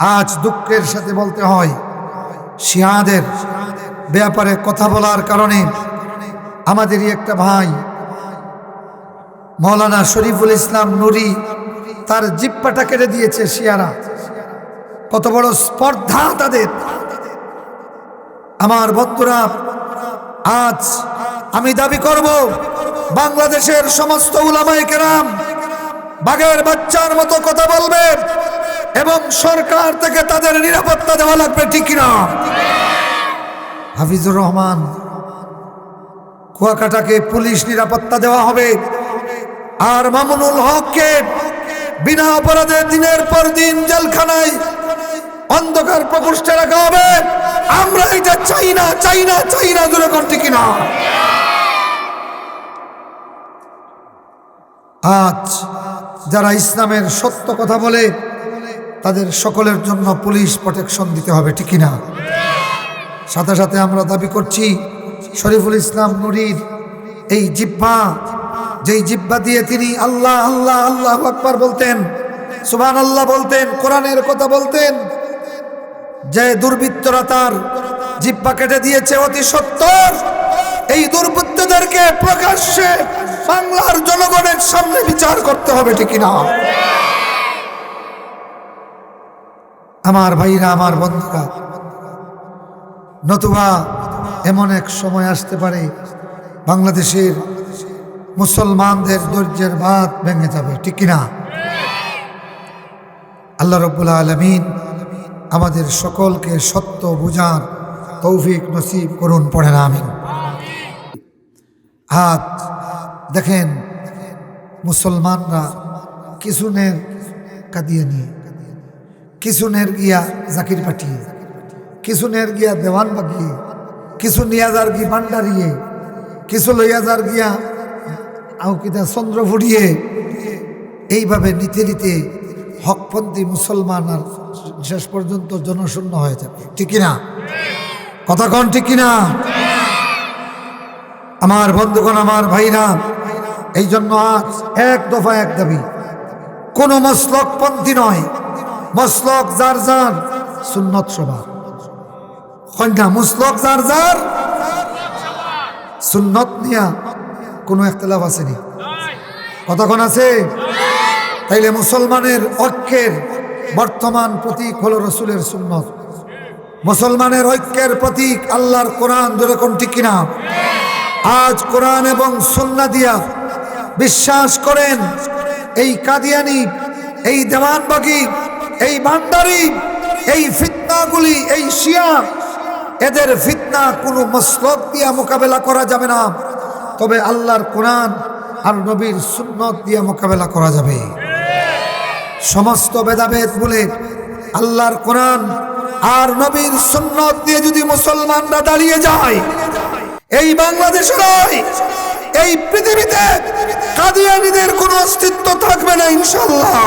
আজ দুঃখের সাথে বলতে হয়, শিয়াদের ব্যাপারে কথা বলার কারণে আমাদেরই একটা ভাই, মৌলানা শরীফুল ইসলাম নুরি, তার জিপ্পাটা কেটে দিয়েছে শিয়ারা। কত বড় স্পর্ধা তাদের। আমার বন্ধুরা, আজ আমি দাবি করব, বাংলাদেশের সমস্ত উলামায় কেরাম বাঘের বাচ্চার মতো কথা বলবে। এবং সরকার থেকে তাদের নিরাপত্তা দেওয়া লাগবে, ঠিক কিনা? হাফিজুর রহমান, কুয়াকাটাকে পুলিশ নিরাপত্তা দেওয়া হবে। আর মামুনুল হককে বিনা অপরাধে দিনের পর দিন জেলখানায় অন্ধকার প্রকোষ্ঠে রাখা হবে। আমরা এটা চাই না চাই না চাই না, দূরে করতে কিনা? আজ যারা ইসলামের সত্য কথা বলে তাদের সকলের জন্য পুলিশ প্রোটেকশন দিতে হবে, ঠিক না সাথে সাথে আমরা দাবি করছি, শরীফুল ইসলাম নুরির এই জিব্বা যেই জিব্বা দিয়ে তিনি আল্লাহ আল্লাহ আল্লাহ আকবার বলতেন সুবান আল্লাহ বলতেন, কোরআনের কথা বলতেন, যে দুর্বৃত্তরা তার জিব্বা কেটে দিয়েছে অতি সত্তর, এই দুর্বৃত্তদেরকে প্রকাশ্যে বাংলার জনগণের সামনে বিচার করতে হবে, ঠিক না আমার ভাইরা, আমার বন্ধুরা, নতুবা এমন এক সময় আসতে পারে, বাংলাদেশের মুসলমানদের ধৈর্যের বাদ ভেঙে যাবে, ঠিক কিনা? আল্লাহ রব্বুল আলমিন আমাদের সকলকে সত্য বুঝার তৌফিক নসিব করুন, পড়েন, আমিন। হাত, দেখেন, মুসলমানরা কিছুনের কাঁদিয়ে নিয়ে। কিছুনের গিয়া জাকির পাঠিয়ে কিছুনের গিয়া দেওয়ান বাগিয়ে কিছু নিয়া যার গি ভান্ডারিয়ে কিছু লইয়া যার গিয়া আউকিদা চন্দ্র ফুটিয়ে, এইভাবে নিতে নিতে হকপন্থী মুসলমান আর শেষ পর্যন্ত জনশূন্য হয়ে যাবে। ঠিক না কথা কন ঠিক না আমার বন্ধুগণ, আমার ভাইরা, এই জন্য আজ এক দফা এক দাবি। কোন মসলকপন্থী নয় মসলক যার যার, সুন্নত সভা কন্যা, মুসলক যার যার, সুন্নত নিয়া কোনো একতলাফ আসেনি। কতক্ষণ আছে? তাইলে মুসলমানের ঐক্যের বর্তমান প্রতীক হলো রসুলের সুন্নত। মুসলমানের ঐক্যের প্রতীক আল্লাহর কোরআন যেরকম ঠিক কিনা? আজ কোরআন এবং সুন্না দিয়া বিশ্বাস করেন, এই কাদিয়ানি, এই দেওয়ানবাগি এই ভান্ডারি এই ফিতনাগুলি, এই শিয়া, এদের ফিতনা কোনো মসলক দিয়া মোকাবেলা করা যাবে না। তবে আল্লাহর কোরআন আর নবীর সুন্নত দিয়ে মোকাবেলা করা যাবে। সমস্ত ভেদাভেদ বলে আল্লাহর কোরআন আর নবীর সুন্নত দিয়ে যদি মুসলমানরা দাঁড়িয়ে যায়, এই বাংলাদেশে নয় এই পৃথিবীতে কাদিয়ানিদের কোনো অস্তিত্ব থাকবে না ইনশাল্লাহ